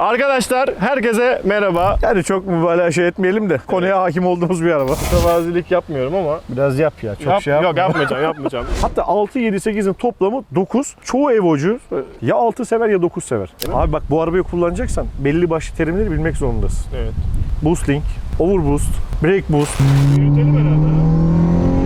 Arkadaşlar herkese merhaba. Yani çok mübalağa şey etmeyelim de konuya hakim olduğumuz bir araba. Mütevazilik yapmıyorum ama Biraz yap ya çok Yap- şey yapma. Yok yapmayacağım yapmayacağım. Hatta 6, 7, 8'in toplamı 9. Çoğu evocu ya 6 sever ya 9 sever. Abi bak bu arabayı kullanacaksan belli başlı terimleri bilmek zorundasın. evet. Boost link, overboost, brake boost. Yürütelim herhalde.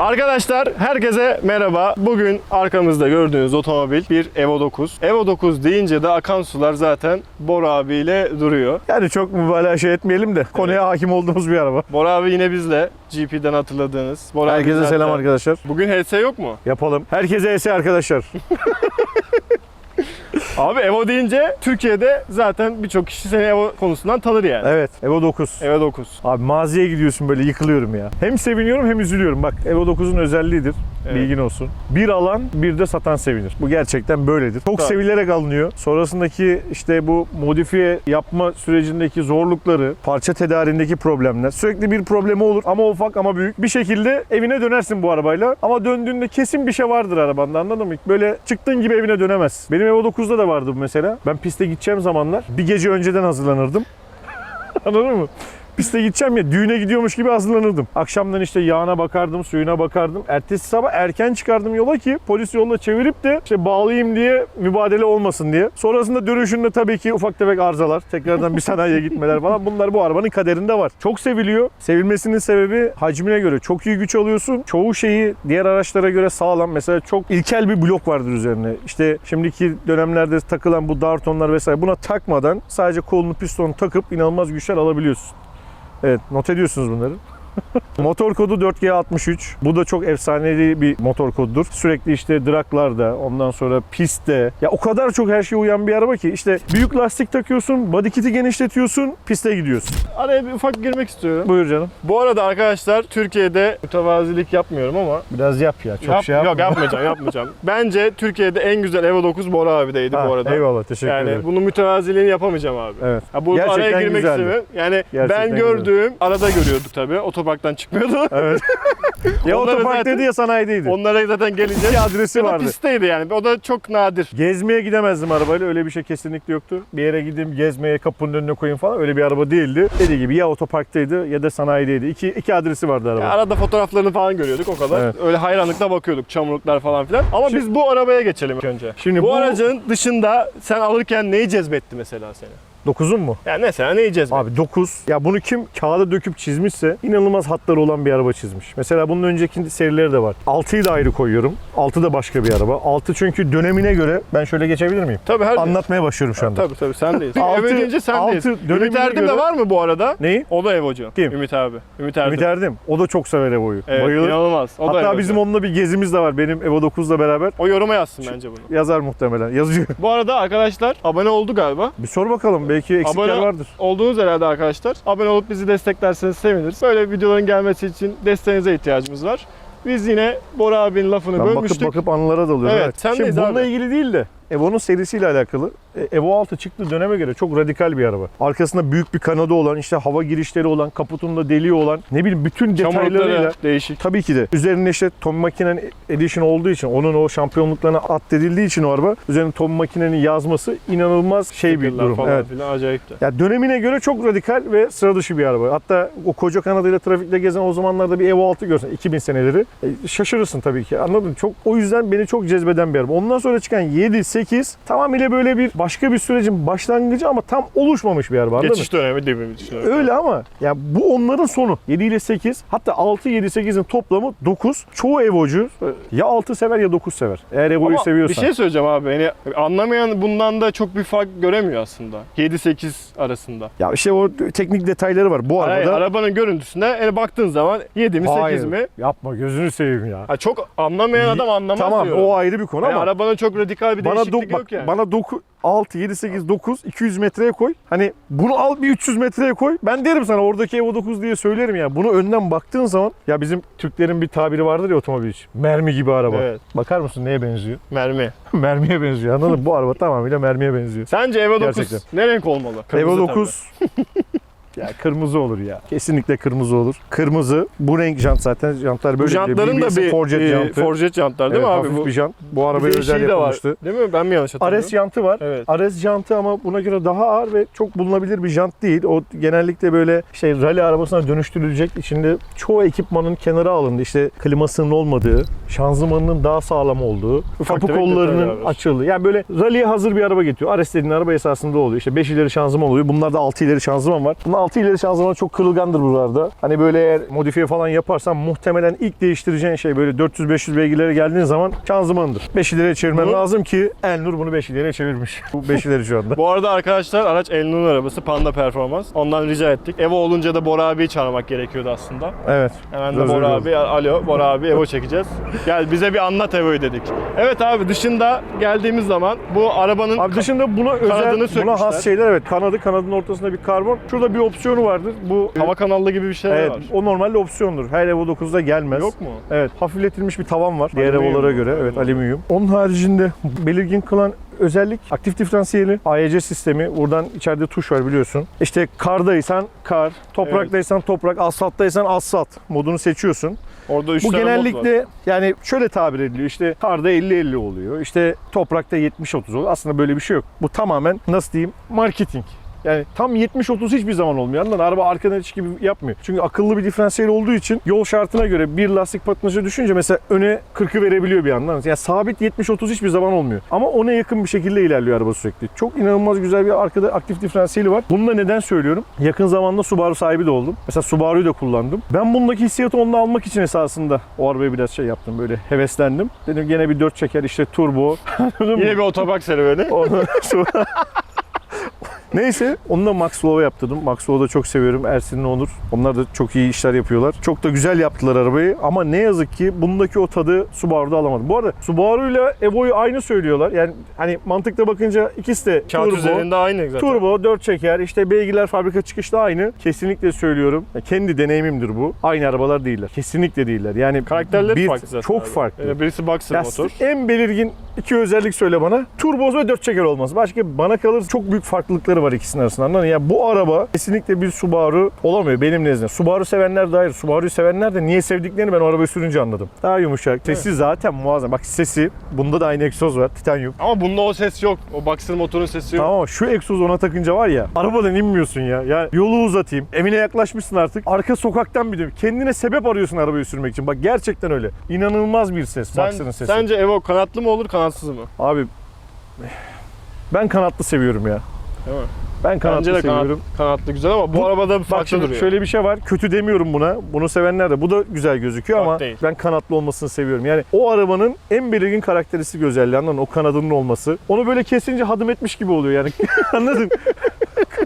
Arkadaşlar herkese merhaba. Bugün arkamızda gördüğünüz otomobil bir Evo 9. Evo 9 deyince de akan sular zaten Bora abiyle duruyor. Yani çok mübalağa şey etmeyelim de konuya hakim olduğumuz bir araba. Bora abi yine bizle. GP'den hatırladığınız. Bora Herkese selam arkadaşlar. Bugün HS yok mu? Yapalım. Herkese ese arkadaşlar. Abi Evo deyince Türkiye'de zaten birçok kişi seni Evo konusundan tanır yani. Evet, Evo 9. Evo 9. Abi maziye gidiyorsun böyle yıkılıyorum ya. Hem seviniyorum hem üzülüyorum. Bak Evo 9'un özelliğidir. Evet. Bilgin olsun. Bir alan bir de satan sevinir. Bu gerçekten böyledir. Çok Tabii. sevilerek alınıyor. Sonrasındaki işte bu modifiye yapma sürecindeki zorlukları, parça tedarindeki problemler. Sürekli bir problemi olur ama ufak ama büyük. Bir şekilde evine dönersin bu arabayla. Ama döndüğünde kesin bir şey vardır arabanda anladın mı? Böyle çıktığın gibi evine dönemez. Benim Evo 9'da da vardı mesela. Ben piste gideceğim zamanlar bir gece önceden hazırlanırdım. Anladın mı? Piste gideceğim ya düğüne gidiyormuş gibi hazırlanırdım. Akşamdan işte yağına bakardım, suyuna bakardım. Ertesi sabah erken çıkardım yola ki polis yolda çevirip de işte bağlayayım diye mübadele olmasın diye. Sonrasında dönüşünde tabii ki ufak tefek arızalar, tekrardan bir sanayiye gitmeler falan bunlar bu arabanın kaderinde var. Çok seviliyor. Sevilmesinin sebebi hacmine göre çok iyi güç alıyorsun. Çoğu şeyi diğer araçlara göre sağlam. Mesela çok ilkel bir blok vardır üzerine. İşte şimdiki dönemlerde takılan bu Dartonlar vesaire buna takmadan sadece kolunu pistonu takıp inanılmaz güçler alabiliyorsun. Evet not ediyorsunuz bunları. motor kodu 4G63. Bu da çok efsanevi bir motor kodudur. Sürekli işte draglarda, ondan sonra pistte. Ya o kadar çok her şeye uyan bir araba ki işte büyük lastik takıyorsun, body kit'i genişletiyorsun, piste gidiyorsun. Araya bir ufak girmek istiyorum. Buyur canım. Bu arada arkadaşlar Türkiye'de mütevazilik yapmıyorum ama Biraz yap ya. Çok Yap- şey yapma. Yok yapmayacağım yapmayacağım. Bence Türkiye'de en güzel Evo 9 Bora abideydi Ha, bu arada. Eyvallah teşekkür Yani ederim. bunun mütevaziliğini yapamayacağım abi. Evet. Ha, bu Gerçekten araya girmek güzeldi. istemiyorum. Yani Gerçekten ben gördüğüm arada görüyorduk tabii. Otoparktan çıkmıyordu. Evet. ya Onları otoparktaydı zaten- ya sanayideydi. Onlara zaten geleceğiz. İki adresi Ya da vardı. pistteydi yani. O da çok nadir. Gezmeye gidemezdim arabayla. Öyle bir şey kesinlikle yoktu. Bir yere gideyim gezmeye kapının önüne koyayım falan. Öyle bir araba değildi. Dediği gibi ya otoparktaydı ya da sanayideydi. İki, iki adresi vardı araba. Ya arada fotoğraflarını falan görüyorduk o kadar. Evet. Öyle hayranlıkla bakıyorduk çamurluklar falan filan. Ama Şimdi- biz bu arabaya geçelim ilk önce. Şimdi bu, bu- aracın dışında sen alırken neyi cezbetti mesela seni? 9'un mu? Yani mesela neyi cezbetti? Abi 9. Ya bunu kim kağıda döküp çizmişse inanılmaz hatları olan bir araba çizmiş. Mesela bunun önceki serileri de var. 6'yı da ayrı koyuyorum. 6 da başka bir araba. 6 çünkü dönemine göre ben şöyle geçebilir miyim? Tabii her Anlatmaya başlıyorum şu anda. Tabii tabii sendeyiz. Altı- Eve deyince sendeyiz. altı Ümit Erdem de göre- var mı bu arada? Neyi? O da Evocu. Kim? Ümit abi. Ümit Erdem. Ümit Erdem. O da çok sever Evo'yu. Evet, Bayılır. inanılmaz. O da Hatta Evocu. bizim onunla bir gezimiz de var. Benim Evo 9'la beraber. O yoruma yazsın bence bunu. Yazar muhtemelen. Yazıyor. Bu arada arkadaşlar abone oldu galiba. bir sor bakalım. Belki eksikler Abone- vardır. Olduğunuz herhalde arkadaşlar. Abone olup bizi desteklerseniz seviniriz. Böyle videoların gelmesi için desteğinize ihtiyacımız var. Biz yine Bora abinin lafını Ben bakıp bölmüştük. bakıp anılara dalıyorum. Evet, sendeyiz Şimdi bununla abi. ilgili değil de Evo'nun serisiyle alakalı. E, Evo 6 çıktığı döneme göre çok radikal bir araba. Arkasında büyük bir kanadı olan, işte hava girişleri olan, kaputunda deliği olan, ne bileyim bütün detaylarıyla değişik. Tabii ki de. Üzerinde işte Tom Makine'nin Edition olduğu için, onun o şampiyonluklarına addedildiği için o araba, üzerine Tom Makine'nin yazması inanılmaz şey bir durum. falan Evet. filan acayipti. Ya dönemine göre çok radikal ve sıra dışı bir araba. Hatta o koca kanadıyla trafikte gezen o zamanlarda bir Evo 6 görsen 2000 seneleri e, şaşırırsın tabii ki. Anladın? Çok o yüzden beni çok cezbeden bir araba. Ondan sonra çıkan 7 8 tamamıyla böyle bir başka bir sürecin başlangıcı ama tam oluşmamış bir. Anladın mı? Geçiş dönemi değil mi? Dönemi. Öyle ama ya bu onların sonu. 7 ile 8 hatta 6 7 8'in toplamı 9. Çoğu Evo'cu ya 6 sever ya 9 sever. Eğer Evo'yu Ama seviyorsan. bir şey söyleyeceğim abi. Yani anlamayan bundan da çok bir fark göremiyor aslında. 7-8 arasında. Ya işte o teknik detayları var. Bu Hayır, arabada arabanın görüntüsüne yani baktığın zaman 7 mi 8 Hayır, mi? Yapma gözünü seveyim ya. Ha, çok anlamayan adam anlamaz Tamam diyorum. o ayrı bir konu Yani ama arabanın çok radikal bir bana değişiklik dok bak yani. bana doku 6, 7, 8, 9, 200 metreye koy. Hani bunu al bir 300 metreye koy. Ben derim sana oradaki Evo 9 diye söylerim ya. Bunu önden baktığın zaman ya bizim Türklerin bir tabiri vardır ya otomobil için. Mermi gibi araba. Evet. Bakar mısın neye benziyor? Mermi. Mermiye benziyor anladın mı? Bu araba tamamıyla mermiye benziyor. Sence Evo 9 Gerçekten. ne renk olmalı? Evo Kırmızı 9 ya kırmızı olur ya. Kesinlikle kırmızı olur. Kırmızı bu renk jant zaten. Jantlar böyle. Bu jantların da BBS bir Forget e, jantı. Forget jantlar değil Evet, mi abi? hafif Bu bir jant. Bu arabaya bir özel şey de var. yapılmıştı. Değil mi? Ben mi yanlış hatırlıyorum? Ares jantı var. Evet. Ares jantı ama buna göre daha ağır ve çok bulunabilir bir jant değil. O genellikle böyle şey rally arabasına dönüştürülecek. İçinde çoğu ekipmanın kenara alındı. İşte klimasının olmadığı, şanzımanının daha sağlam olduğu, Ufak kapı kollarının açıldığı. Yani böyle rally'e hazır bir araba getiriyor. Ares dediğin araba esasında oluyor. İşte 5 ileri şanzıman oluyor. Bunlarda 6 ileri şanzıman var. Bunun 6 ileri şanzıman çok kırılgandır buralarda. Hani böyle eğer modifiye falan yaparsan muhtemelen ilk değiştireceğin şey böyle 400-500 beygirlere geldiğin zaman şanzımandır. 5 ileriye çevirmen Bu- lazım ki Elnur bunu 5 ileriye çevirmiş. Bu 5 ileri şu anda. Bu arada arkadaşlar araç Elnur'un arabası Panda Performans. Ondan rica ettik. Evo olunca da Bora abiyi çağırmak gerekiyordu aslında. Evet. Hemen de Bora abi, alo Bora abi Evo çekeceğiz. Gel bize bir anlat Evo'yu dedik. Evet abi dışında geldiğimiz zaman bu arabanın Abi dışında buna özel, buna sökmüşler. has şeyler evet. Kanadı, kanadın ortasında bir karbon. Şurada bir opsiyonu vardır. Bu hava kanallı gibi bir şey Evet, var. o normalde opsiyondur. Her Evo 9'da gelmez. Yok mu? Evet, hafifletilmiş bir tavan var. Diğer Alüminyum Evo'lara mu? göre. Evet, alüminyum. Onun haricinde belirgin kılan özellik aktif diferansiyeli, AEC sistemi. Buradan içeride tuş var biliyorsun. İşte kardaysan kar, topraktaysan toprak, asfalttaysan asfalt modunu seçiyorsun. Orada 3 Bu tane mod var. genellikle yani şöyle tabir ediliyor işte karda 50-50 oluyor işte toprakta 70-30 oluyor. Aslında böyle bir şey yok. Bu tamamen nasıl diyeyim marketing. Yani tam 70-30 hiçbir zaman olmuyor. Anladın? Araba arkadan hiç gibi yapmıyor. Çünkü akıllı bir diferansiyel olduğu için yol şartına göre bir lastik patinaja düşünce mesela öne 40'ı verebiliyor bir yandan. Yani sabit 70-30 hiçbir zaman olmuyor. Ama ona yakın bir şekilde ilerliyor araba sürekli. Çok inanılmaz güzel bir arkada aktif diferansiyeli var. Bunu da neden söylüyorum? Yakın zamanda Subaru sahibi de oldum. Mesela Subaru'yu da kullandım. Ben bundaki hissiyatı onda almak için esasında o arabayı biraz şey yaptım böyle heveslendim. Dedim gene bir 4 çeker işte turbo. Yine bir otobak serüveni. Ondan sonra... Neyse onu da Maxwell'a yaptırdım. Maxwell'u da çok seviyorum. Ersin'le Onur. Onlar da çok iyi işler yapıyorlar. Çok da güzel yaptılar arabayı. Ama ne yazık ki bundaki o tadı Subaru'da alamadım. Bu arada Subaru ile Evo'yu aynı söylüyorlar. Yani hani mantıkta bakınca ikisi de Kağıt turbo. üzerinde aynı zaten. Turbo, 4 çeker, işte beygirler fabrika çıkışta aynı. Kesinlikle söylüyorum. Ya Kendi deneyimimdir bu. Aynı arabalar değiller. Kesinlikle değiller. Yani Karakterleri bir- farklı zaten. Çok abi. farklı. Ee, Birisi boxer Ya motor. en belirgin iki özellik söyle bana. Turbo ve 4 çeker olması. Başka bana kalır çok büyük farklılıkları var ikisinin arasında. Anladın mı? Ya bu araba kesinlikle bir Subaru olamıyor benim nezdimde. Subaru sevenler de ayrı. Subaru'yu sevenler de niye sevdiklerini ben o arabayı sürünce anladım. Daha yumuşak. Sesi zaten muazzam. Bak sesi. Bunda da aynı egzoz var. Titanium. Ama bunda o ses yok. O boxer motorun sesi yok. Tamam ama şu egzoz ona takınca var ya arabadan inmiyorsun ya. Ya yolu uzatayım. Evine yaklaşmışsın artık. Arka sokaktan bir kendine sebep arıyorsun arabayı sürmek için. Bak gerçekten öyle. İnanılmaz bir ses. Sen, sesi. sence Evo kanatlı mı olur kanatsız mı? Abi ben kanatlı seviyorum ya. Değil mi? Ben kanatlı Bence de kanat- seviyorum. kanatlı güzel ama bu, Bu- arabada bir farklı şimdi duruyor. şöyle bir şey var. Kötü demiyorum buna. Bunu sevenler de. Bu da güzel gözüküyor Bak ama değil. ben kanatlı olmasını seviyorum. Yani o arabanın en belirgin karakteristik özelliği anladın? O kanadının olması. Onu böyle kesince hadım etmiş gibi oluyor yani. Anladın?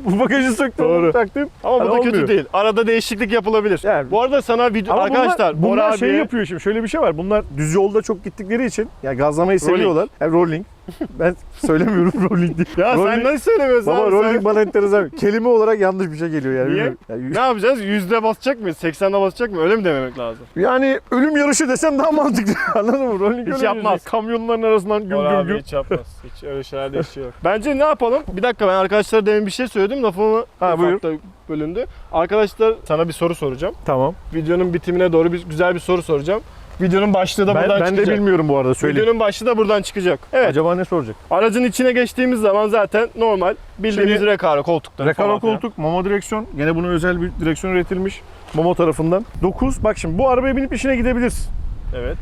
Bu bagajı söktüm, Doğru. taktım. Ama bu Hani da kötü olmuyor. değil. Arada değişiklik yapılabilir. Yani- bu arada sana video Ama arkadaşlar bunlar, bunlar şey abiye- yapıyor şimdi. Şöyle bir şey var. Bunlar düz yolda çok gittikleri için ya gazlamayı Rolling. seviyorlar. Yani rolling. ben söylemiyorum rolling değil. Ya Rolling- sen nasıl söylemiyorsun Baba abi? rolling Sen- bana enteresan. Kelime olarak yanlış bir şey geliyor yani. Niye? bilmiyorum. Ne yapacağız? Yüzde basacak mıyız? 80'de basacak mı? Öyle mi dememek lazım? Yani, yani ölüm yarışı desem daha mantıklı. Anladın mı? Rolling Hiç yapmaz. şey. Kamyonların arasından güm Bora güm abi güm. hiç yapmaz. Hiç öyle şeylerde işi yok. Bence ne yapalım? Bir dakika ben arkadaşlara demin bir şey söyledim. Lafımı Ha, buyur. ufakta bölündü. Arkadaşlar sana bir soru soracağım. Tamam. Videonun bitimine doğru bir güzel bir soru soracağım. Videonun başlığı da Ben, buradan ben de çıkacak. bilmiyorum bu arada söyleyeyim. Videonun başlığı da buradan çıkacak. Evet. Acaba ne soracak? Aracın içine geçtiğimiz zaman zaten normal bildiğimiz Şimdi- rekaro koltukları Rekaro falan filan. koltuk, Momo direksiyon. Gene buna özel bir direksiyon üretilmiş. Momo tarafından. 9. Bak şimdi bu arabaya binip işine gidebilirsin. Evet.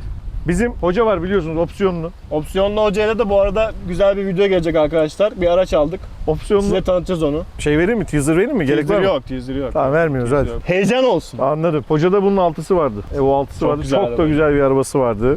Bizim hoca var biliyorsunuz opsiyonlu. Opsiyonlu hocayla da bu arada güzel bir video gelecek arkadaşlar. Bir araç aldık. Opsiyonlu. Size tanıtacağız onu. Şey vereyim mi? Teaser vereyim mi? Gerek var Teaser mı? yok, teaser yok. Tamam vermiyoruz Teaser hadi. yok. Heyecan olsun. Anladım. Hocada bunun altısı vardı. Evo altısı Çok vardı. Çok da güzel bir arabası vardı.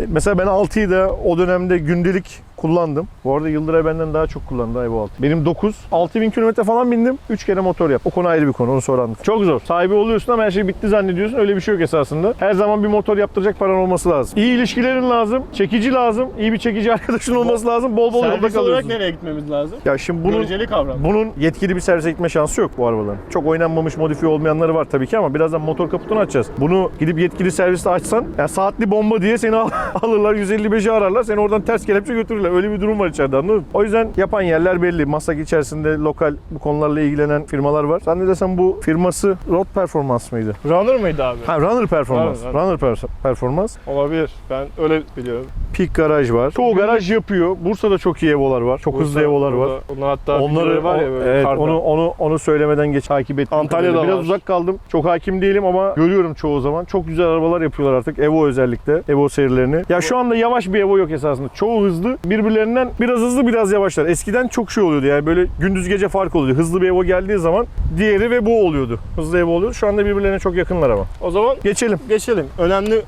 E, Mesela ben 6'yı da o dönemde gündelik kullandım. Bu arada Yıldıray benden daha çok kullandı Evo 6. Benim 9. 6000 kilometre falan bindim. 3 kere motor yap. O konu ayrı bir konu. Onu sonra anlatayım. Çok zor. Sahibi oluyorsun ama her şey bitti zannediyorsun. Öyle bir şey yok esasında. Her zaman bir motor yaptıracak paran olması lazım. İyi ilişkilerin lazım. Çekici lazım. iyi bir çekici arkadaşın olması lazım. Bol bol yolda Servis olarak kalıyorsun. nereye gitmemiz lazım? Ya şimdi bunun Göreceli kavram. bunun yetkili bir servise gitme şansı yok bu arabaların. Çok oynanmamış, modifiye olmayanları var tabii ki ama birazdan motor kaputunu açacağız. Bunu gidip yetkili serviste açsan, ya saatli bomba diye seni al- alırlar, 155'i ararlar, seni oradan ters kelepçe götürürler. Öyle bir durum var içeride anladın mı? O yüzden yapan yerler belli. Masak içerisinde lokal bu konularla ilgilenen firmalar var. Zannedersem bu firması Road Performance mıydı? Runner mıydı abi? Ha Runner Performance. Runner, Runner Per- Performance. Olabilir. Ben öyle biliyorum. Peak Garaj var. Çoğu garaj yapıyor. Bursa'da çok iyi Evo'lar var. Çok hızlı Bursa- Evo'lar var. Onlar hatta Onları var ya böyle evet, karda. onu onu onu söylemeden geç takip ettim. Antalya'da Biraz var. uzak kaldım. Çok hakim değilim ama görüyorum çoğu zaman. Çok güzel arabalar yapıyorlar artık. Evo özellikle. Evo serilerini. Ya şu anda yavaş bir Evo yok esasında. Çoğu hızlı. Birbirlerinden biraz hızlı biraz yavaşlar. Eskiden çok şey oluyordu yani böyle gündüz gece fark oluyordu. Hızlı bir Evo geldiği zaman diğeri ve bu oluyordu. Hızlı Evo oluyordu. Şu anda birbirlerine çok yakınlar ama. O zaman Geçelim. geçelim. Önemli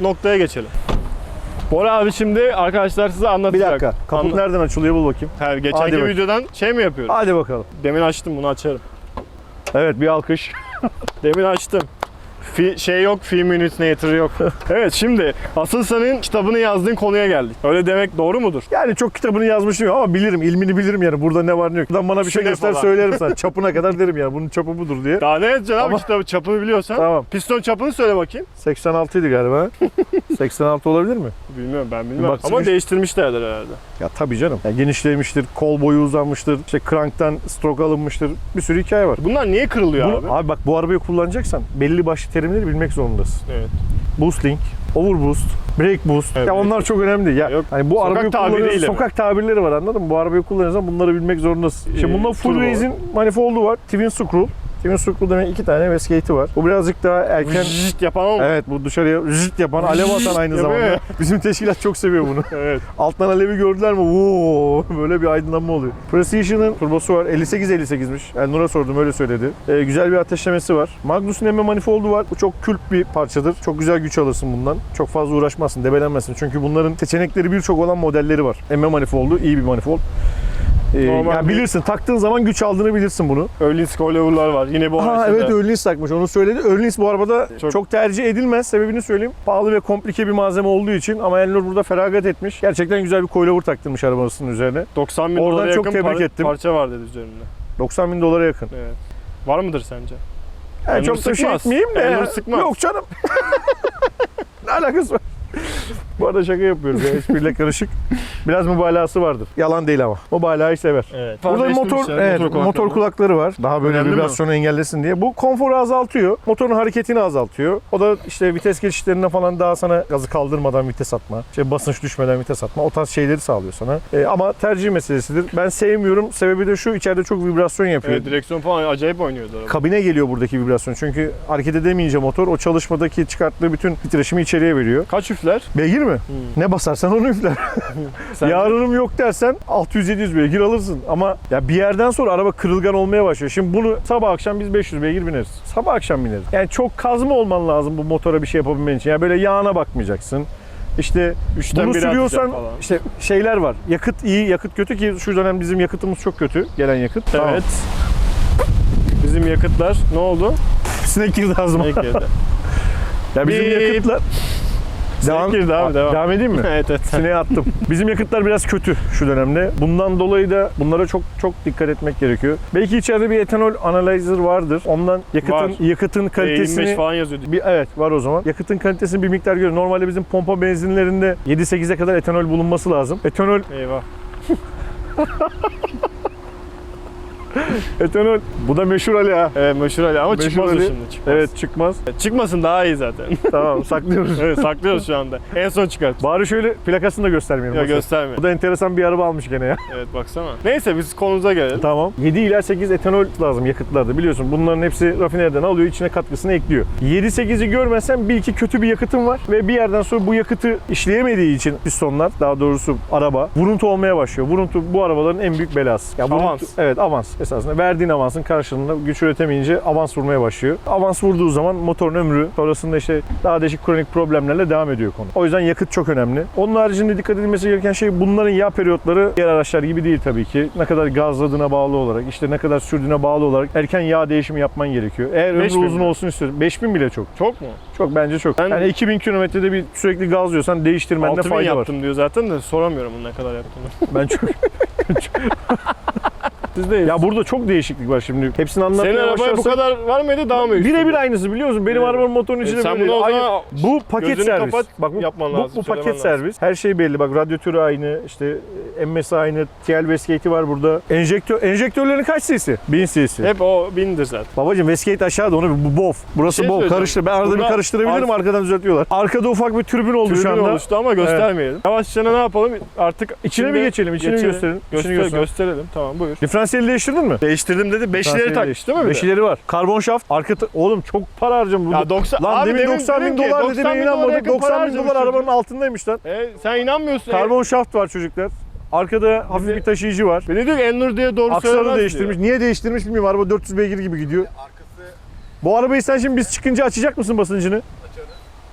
noktaya geçelim. Bora abi şimdi arkadaşlar size Bir anlatacak. dakika. Kaput Anla- nereden açılıyor bul bakayım. Her Hadi geçenki bakayım. videodan şey mi yapıyoruz? Hadi bakalım. Demin açtım bunu açarım. Evet bir alkış. Demin açtım. Fi, şey yok, film unit yok. evet şimdi asıl senin kitabını yazdığın konuya geldik. Öyle demek doğru mudur? Yani çok kitabını yazmış değil ama bilirim, ilmini bilirim yani. Burada ne var ne yok. Buradan bana bir şey göster falan. söylerim sana. Çapına kadar derim yani. Bunun çapı budur diye. Daha ne edeceksin abi Ama- kitabı çapını biliyorsan. Tamam. Piston çapını söyle bakayım. 86 idi galiba. 86 olabilir mi? Bilmiyorum ben bilmem. bak, Ama sıkış- değiştirmişlerdir herhalde. Ya tabii canım. Ya genişlemiştir, kol boyu uzanmıştır, işte cranktan stroke alınmıştır. Bir sürü hikaye var. Bunlar niye kırılıyor Bunu- abi? bak bu arabayı kullanacaksan belli başlı terimleri bilmek zorundasın. Evet. Boosting, overboost, brake boost. Evet, ya onlar çok önemli. Ya Yok, hani bu sokak arabayı mi? sokak tabirleri var anladın mı? Bu arabayı kullanıyorsan bunları bilmek zorundasın. Şimdi Ee, bunda full race'in manifoldu var. Twin screw. Screw demek iki tane Westgate'i var. Bu birazcık daha erken Vıжıt yapan mu? Evet bu dışarıya zıt yapan alev atan aynı zamanda. Bizim teşkilat çok seviyor bunu. Evet. Alttan alevi gördüler mi? Oo, böyle bir aydınlanma oluyor. Precision'ın turbosu var. 58-58'miş. Yani Nur'a sordum öyle söyledi. Ee, güzel bir ateşlemesi var. Magnus'un emme manifoldu var. Bu çok kült bir parçadır. Çok güzel güç alırsın bundan. Çok fazla uğraşmazsın, debelenmezsin. Çünkü bunların seçenekleri birçok olan modelleri var. Emme manifoldu iyi bir manifold. Ee, Normal yani bir- bilirsin taktığın zaman güç aldığını bilirsin bunu. Örlins coilover'lar var. Yine bu Aa araçta evet da. Örlins takmış onu söyledi. Örlins bu arabada Çok- çok, tercih edilmez. Sebebini söyleyeyim. Pahalı ve komplike bir malzeme olduğu için ama Elnur burada feragat etmiş. Gerçekten güzel bir coilover taktırmış arabasının üzerine. 90 bin Oradan dolara çok yakın tebrik par- ettim. parça var dedi üzerinde. 90 bin dolara yakın. Evet. Var mıdır sence? Yani Elnur çok da şey sıkmaz. etmeyeyim de. Elnur sıkmaz. Yok canım. ne alakası var? Bu arada şaka yapıyoruz ya espriyle karışık. Biraz mübalağası vardır. Yalan değil ama. Mübalağayı sever. Evet. Burada motor, evet, motor, kulakları var. Daha böyle Önemli mi? vibrasyonu engellesin diye. Bu konforu azaltıyor. Motorun hareketini azaltıyor. O da işte vites geçişlerinde falan daha sana gazı kaldırmadan vites atma, işte basınç düşmeden vites atma. O tarz şeyleri sağlıyor sana. Ee, ama tercih meselesidir. Ben sevmiyorum. Sebebi de şu içeride çok vibrasyon yapıyor. Evet, direksiyon falan acayip oynuyordu araba. Kabine geliyor buradaki vibrasyon. Çünkü hareket edemeyince motor o çalışmadaki çıkarttığı bütün titreşimi içeriye veriyor. Kaç üfler? Beygir mi? Hmm. Ne basarsan onu üfler. Yarınım yok dersen 600-700 beygir alırsın. Ama ya bir yerden sonra araba kırılgan olmaya başlıyor. Şimdi bunu sabah akşam biz 500 beygir bineriz. Sabah akşam bineriz. Yani çok kazma olman lazım bu motora bir şey yapabilmen için. Yani böyle yağına bakmayacaksın. İşte Üçten bunu sürüyorsan işte şeyler var. Yakıt iyi, yakıt kötü ki şu dönem bizim yakıtımız çok kötü. Gelen yakıt. Tamam. Evet. Bizim yakıtlar ne oldu? Sinek girdi ağzıma. Ne girdi? Ya bizim Bip. yakıtlar... Girdi abi devam. Devam edeyim mi? evet evet. Sineğe attım. Bizim yakıtlar biraz kötü şu dönemde. Bundan dolayı da bunlara çok çok dikkat etmek gerekiyor. Belki içeride bir etanol analyzer vardır. Ondan yakıtın Var. yakıtın kalitesini 25 falan yazıyordu. bir, evet var o zaman. Yakıtın kalitesini bir miktar görüyor. Normalde bizim pompa benzinlerinde 7-8'e kadar etanol bulunması lazım. Etanol Eyvah. etanol bu da meşhur Ali ha. Evet meşhur Ali ama Meşhur çıkmaz o Ali. şimdi. Çıkmaz. Evet çıkmaz. Çıkmasın daha iyi zaten. tamam saklıyoruz. evet saklıyoruz şu anda. En son çıkart. Bari şöyle plakasını da göstermeyelim. Ya gösterme. Bu da enteresan bir araba almış gene ya. Evet baksana. Neyse biz konumuza gelelim. Tamam. 7 ila 8 etanol lazım yakıtlarda. Biliyorsun bunların hepsi rafineriden alıyor, içine katkısını ekliyor. 7-8'i görmezsen bir iki kötü bir yakıtın var ve bir yerden sonra bu yakıtı işleyemediği için pistonlar, daha doğrusu araba vuruntu olmaya başlıyor. Vuruntu bu arabaların en büyük belası. Ya vuruntu- Avans. Evet, avans esas. aslında verdiğin avansın karşılığında güç üretemeyince avans vurmaya başlıyor. Avans vurduğu zaman motorun ömrü sonrasında işte daha değişik kronik problemlerle devam ediyor konu. O yüzden yakıt çok önemli. Onun haricinde dikkat edilmesi gereken şey bunların yağ periyotları diğer araçlar gibi değil tabii ki. Ne kadar gazladığına bağlı olarak, işte ne kadar sürdüğüne bağlı olarak erken yağ değişimi yapman gerekiyor. Eğer ömrü 5000 uzun mi? olsun istiyorsan 5000 bile çok. Çok mu? Çok bence çok. Ben- yani 2000 kilometrede bir sürekli gazlıyorsan değiştirmende 6000 fayda var. yaptım diyor zaten de soramıyorum ne kadar yaptığını. Ben çok Sizdeyiz. Ya burada çok değişiklik var şimdi. Hepsini Senin anlatmaya arabaya bu başlarsak- kadar var mıydı daha mı üstü? Birebir aynısı biliyor musun? Benim arabanın motorunun içinde E sen böyle. bunu o Aynı- zaman bu paket gözünü servis. kapat, Bak bu, yapman bu, lazım, bu söylemen paket lazım. servis. Her şey belli. Bak radyatörü aynı, işte emmesi aynı, TL Wastegate'i var burada. Enjektör enjektörlerin kaç cc? 1000 cc. hep o bindir zaten. Babacım Westgate aşağıda onu bu bof. Burası şey bof. söyleyeceğim. Karıştır. Ben arada bir Burada karıştırabilirim ar- arkadan düzeltiyorlar. Arkada ufak bir türbün oldu şu Tribün anda. oluştu ama göstermeyelim. Yavaşça ne yapalım? Artık İçine mi içinde- geçelim? İçini mi gösterelim? İçini Göster, gösterelim. gösterelim. Tamam buyur. Diferansiyeli değiştirdin mi? Değiştirdim dedi. Beşleri Diferansiyeli takmış değiştir- değil mi? bir de? Beşileri var. Karbon şaft. Arka Oğlum çok para harcadım. Ya 90 Lan abi demin 90 bin dolar 90 dediğime bin dolara inanmadık. yakın para 90 bin dolar arabanın altındaymış lan. E, sen inanmıyorsun. Karbon şaft var çocuklar. Arkada hafif bir taşıyıcı var. E, beni diyor ki Ennur diye doğru söylemez Aksarı değiştirmiş. diyor. Niye değiştirmiş bilmiyorum. Araba 400 beygir gibi gidiyor. Bu arabayı sen şimdi biz çıkınca açacak mısın basıncını?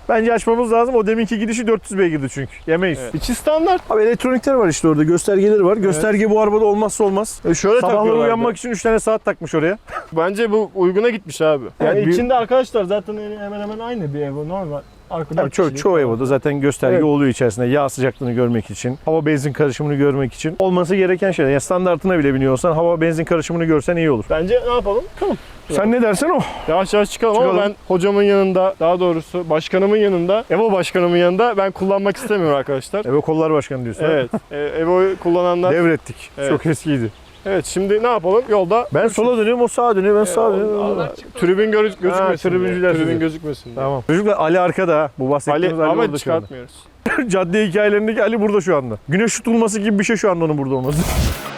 Bence açmamız lazım. O deminki gidişi 400 beygirdi çünkü. Yemeyiz. Evet. İçi standart. Abi elektronikler var işte orada. Göstergeleri var. Gösterge bu arabada olmazsa olmaz. E, şöyle Sabahları uyanmak için 3 tane saat takmış oraya. Bence bu uyguna gitmiş abi. Yani Evet, bir- içinde arkadaşlar zaten hemen hemen aynı bir ev normal. Arkada Tabii ço- çoğu Evo'da zaten gösterge Evet. oluyor içerisinde. Yağ sıcaklığını görmek için, hava benzin karışımını görmek için. Olması gereken şeyler. Yani standartına bile biniyorsan hava benzin karışımını görsen iyi olur. Bence ne yapalım? Tamam. Sen ne dersen o. Yavaş yavaş çıkalım, ama Çıkalım. ben hocamın yanında, daha doğrusu başkanımın yanında, Evo başkanımın yanında ben kullanmak istemiyorum arkadaşlar. Evo Kollar Başkanı diyorsun. Evet. e, Evo'yu kullananlar. Devrettik. Evet. Çok eskiydi. Evet şimdi ne yapalım? Yolda Ben sola dönüyorum, o sağa dönüyor, ben sağa dönüyorum. Tribün görü- gözükmesin. tribüncüler diye. Tribün gözükmesin. diye. Tamam. Çocuklar Ali arkada ha. Bu Ali, bahsettiğimiz Ali, ama orada şu anda. çıkartmıyoruz. Cadde hikayelerindeki Ali burada şu anda. Güneş tutulması gibi bir şey şu anda onun burada olması.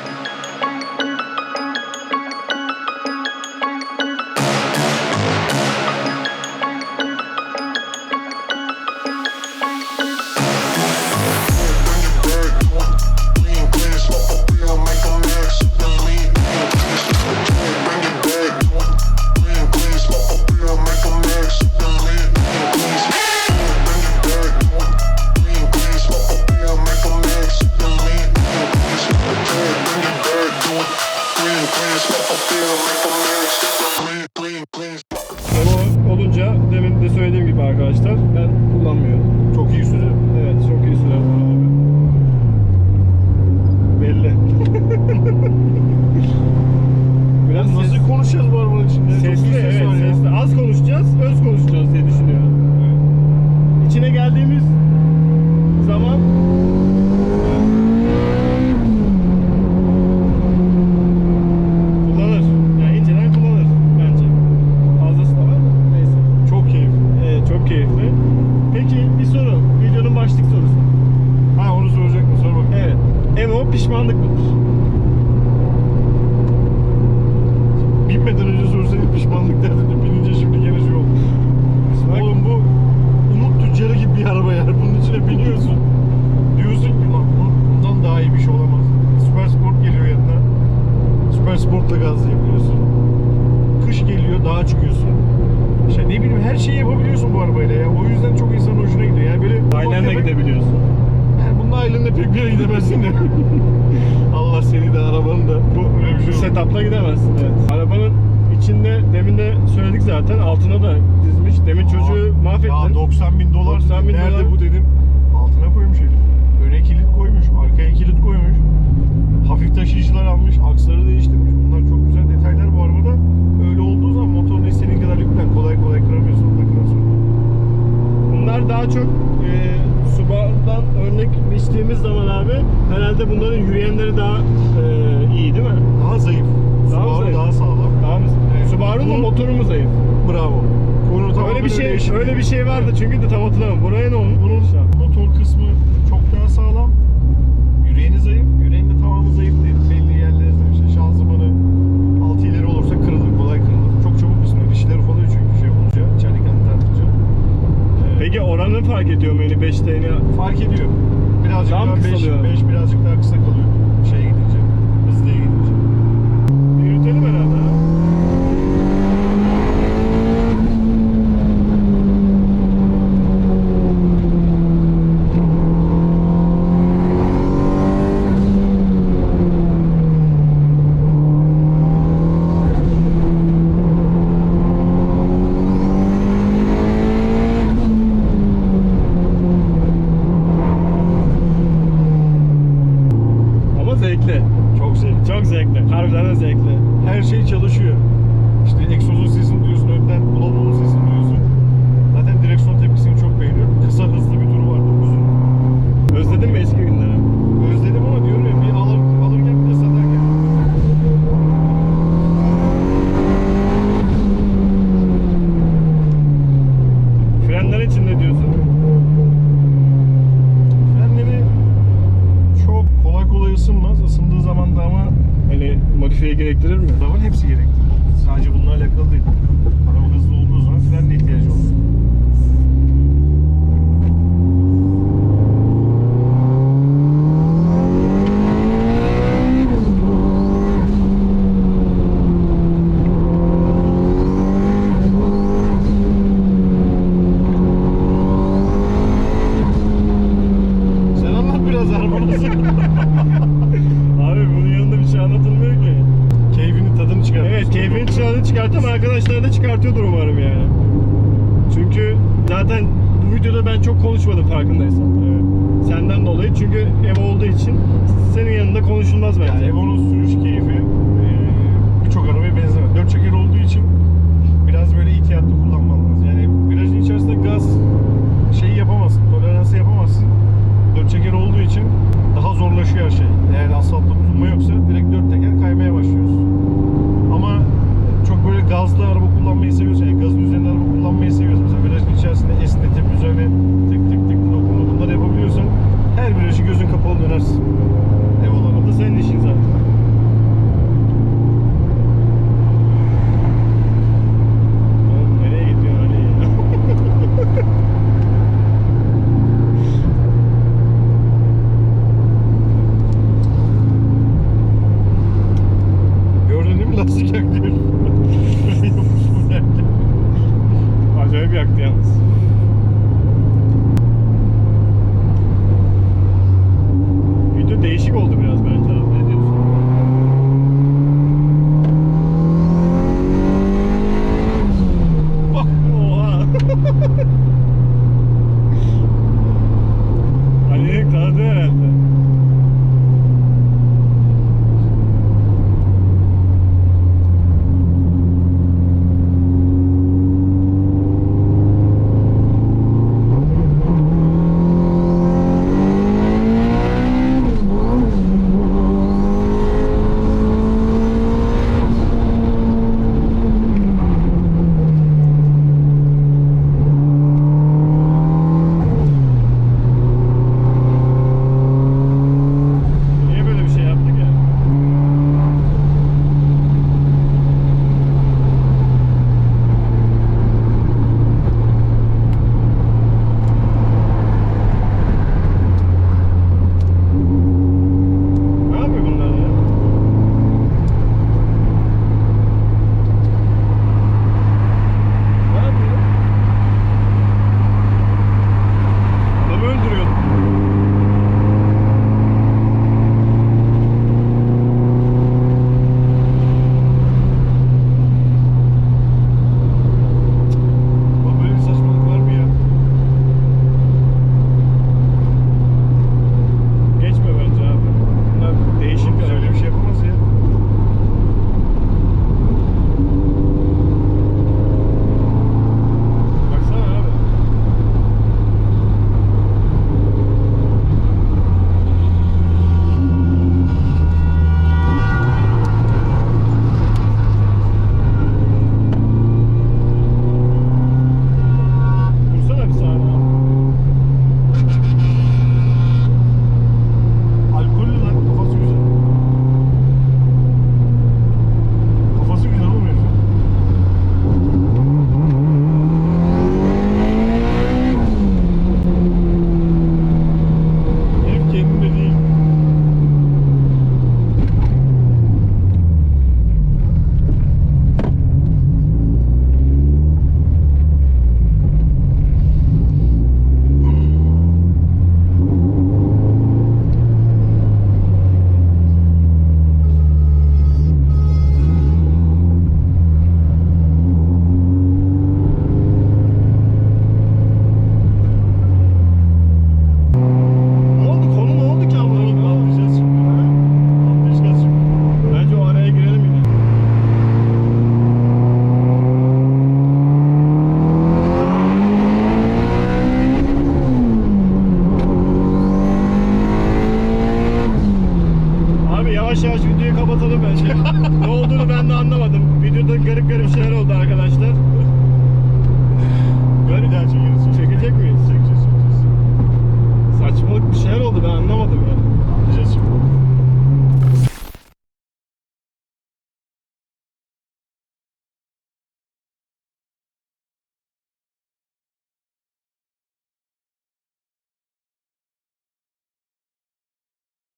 setup'la gidemezsin. Evet. Arabanın içinde demin de söyledik zaten altına da dizmiş. Demin çocuğu mahvettin. Ya 90 bin dolar 90 bin nerede dolar. bu dedim. Altına koymuş herif. Öne kilit koymuş, arkaya kilit koymuş. Hafif taşıyıcılar almış, aksları değiştirmiş. Bunlar çok güzel detaylar bu arabada. Öyle olduğu zaman motorunu istediğin kadar yüklen. Kolay kolay kıramıyorsun o dakikadan sonra. Bunlar daha çok e, Subaru'dan örnek biçtiğimiz zaman abi herhalde bunların yürüyenleri daha e, iyi değil mi? Daha zayıf. Daha Subaru zayıf. daha sağlam. Daha mı? Evet. Subaru mu Bu- motoru mu zayıf? Bravo. Konu öyle bir şey öyle bir şey vardı çünkü de tam hatırlamıyorum. Buraya ne olmuş? Bunun motor kısmı çok daha sağlam. Yüreğini zayıf. Yüreğin de tamamı zayıf değil. Belli yerleri zayıf. İşte şanzımanı altı ileri olursa kırılır. Kolay kırılır. Çok çabuk ısınıyor. Dişler ufalıyor çünkü şey olunca. Çelik anahtar atınca. Ee, Peki oranı fark ediyor mu yani 5'te yine? fark ediyor. Birazcık Daha mı daha 5, kısalıyor? 5 birazcık daha kısa kalıyor. Şeye gidince. Hızlıya gidince. Bir Yürütelim kesinlikle. Her şey çalışıyor. İşte egzozun sesini duyuyorsun, önden lavabonun sesini duyuyorsun. Zaten direksiyon tepkisini çok beğeniyorum. Kısa hızlı bir turu var 9'un. Özledin mi eski günleri? Özledim ama diyorum ya bir alır, alırken bir de satarken. Frenler için ne diyorsun? Frenleri çok kolay kolay ısınmaz. Isındığı zaman da ama Hani modifiye gerektirir mi? Arabanın hepsi gerekli. Sadece bununla alakalı değil. Araba hızlı olduğu zaman fren de ihtiyacı olur. Sen anlat biraz araba nasıl? Abi bunun yanında bir şey anlatılmıyor ki. Keyfinin tadını çıkar. Evet keyfini çıkardı çıkarttım arkadaşlar da çıkartıyordur umarım yani. Çünkü zaten bu videoda ben çok konuşmadım farkındaysan. Evet. Senden dolayı çünkü ev olduğu için senin yanında konuşulmaz bence. Yani Evo'nun sürüş keyfi birçok arabaya benzemez. Dört çeker olduğu için biraz böyle ihtiyatlı kullanman lazım. Yani virajın içerisinde gaz şeyi yapamazsın, toleransı yapamazsın. Dört çeker olduğu için daha zorlaşıyor şey. Eğer asfaltta tutunma yoksa direkt dört teker kaymaya başlıyorsun. Ama çok böyle gazlı araba kullanmayı seviyorsan, yani gazın üzerinde araba kullanmayı seviyorsan, mesela virajın içerisinde esnetip üzerine tık tık tık dokunma bunları yapabiliyorsan her virajı gözün kapalı dönersin.